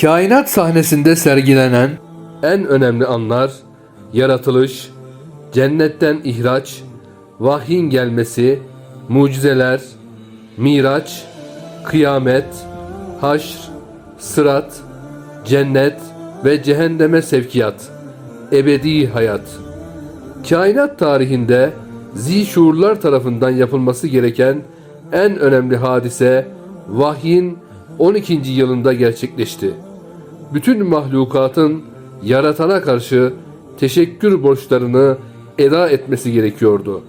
Kainat sahnesinde sergilenen en önemli anlar yaratılış, cennetten ihraç, vahyin gelmesi, mucizeler, miraç, kıyamet, haşr, sırat, cennet ve cehenneme sevkiyat, ebedi hayat. Kainat tarihinde zişuurlar tarafından yapılması gereken en önemli hadise vahyin 12. yılında gerçekleşti. Bütün mahlukatın yaratana karşı teşekkür borçlarını eda etmesi gerekiyordu.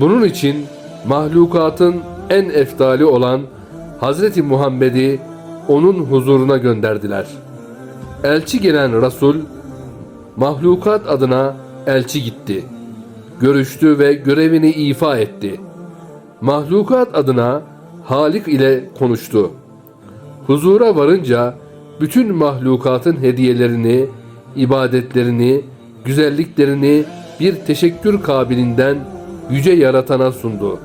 Bunun için mahlukatın en eftali olan Hazreti Muhammed'i onun huzuruna gönderdiler. Elçi gelen Resul mahlukat adına elçi gitti. Görüştü ve görevini ifa etti. Mahlukat adına Halik ile konuştu. Huzura varınca bütün mahlukatın hediyelerini, ibadetlerini, güzelliklerini bir teşekkür kabilinden yüce yaratana sundu.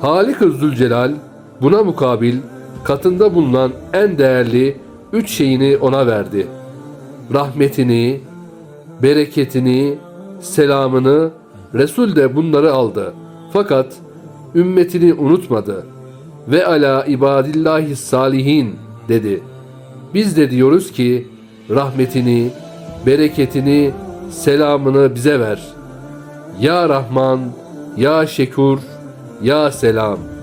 Halik-ı Zülcelal buna mukabil katında bulunan en değerli üç şeyini ona verdi. Rahmetini, bereketini, selamını Resul de bunları aldı. Fakat ümmetini unutmadı. Ve ala ibadillahi salihin dedi. Biz de diyoruz ki rahmetini, bereketini, selamını bize ver. Ya Rahman, Ya Şekur, Ya Selam.''